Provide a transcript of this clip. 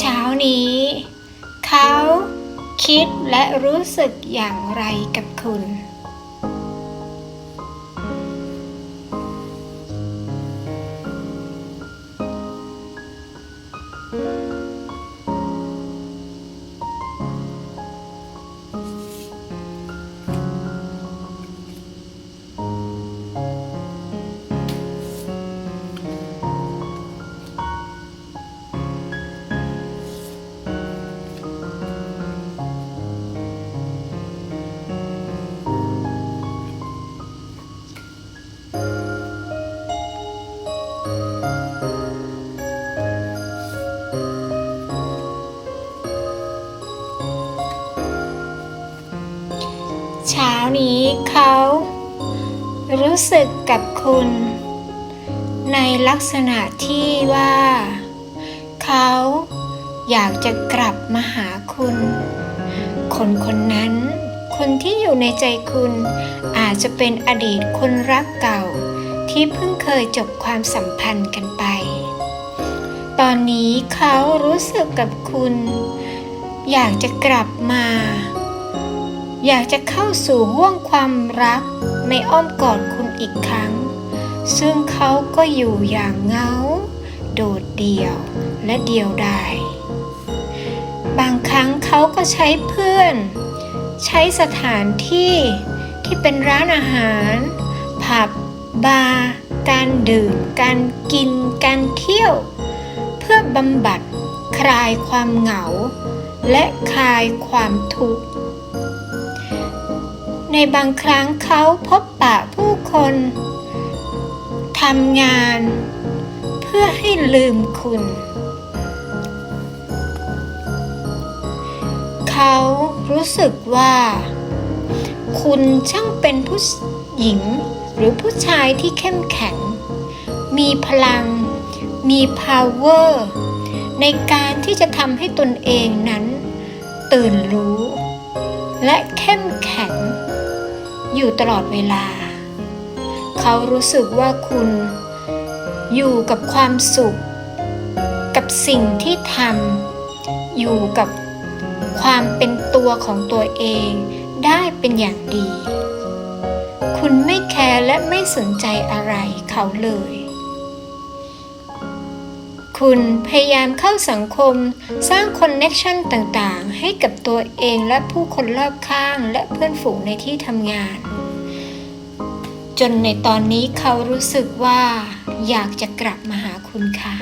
เช้านี้ เขาคิดและรู้สึกอย่างไรกับคุณ เช้านี้เขา รู้สึกกับคุณ ในลักษณะที่ว่า เขาอยากจะกลับมาหาคุณ คนคนนั้น คนที่อยู่ในใจคุณ อาจจะเป็นอดีตคนรักเก่า ที่เพิ่งเคยจบความสัมพันธ์กันไป ตอนนี้เขารู้สึกกับคุณ อยากจะกลับมา อยากจะเข้าสู่ห่วงความรักในอ้อมกอดคุณอีกครั้ง ซึ่งเขาก็อยู่อย่างเหงา โดดเดี่ยวและเดียวดายบางครั้งเขาก็ใช้เพื่อน ใช้สถานที่ที่เป็นร้านอาหาร ผับบาร์การดื่ม การกิน การเที่ยว เพื่อบำบัดคลายความเหงา และคลายความทุกข์ ในบางครั้งเขาพบปะผู้คนทำงาน เพื่อให้ลืมคุณ เขารู้สึกว่า คุณช่างเป็นผู้หญิงหรือผู้ชายที่เข้มแข็ง มีพลัง มี power ในการที่จะทำให้ตนเองนั้น ตื่นรู้ และเข้มแข็ง อยู่ตลอดเวลา เขารู้สึกว่าคุณอยู่กับความสุข กับสิ่งที่ทำอยู่กับความเป็นตัวของตัวเองได้เป็นอย่างดี คุณไม่แคร์และไม่สนใจอะไรเขาเลย คุณพยายามเข้าสังคม สร้างคอนเน็ชันต่างๆ ให้กับตัวเองและผู้คนรอบข้างและเพื่อนฝูงในที่ทำงาน จนในตอนนี้เขารู้สึกว่า อยากจะกลับมาหาคุณค่ะ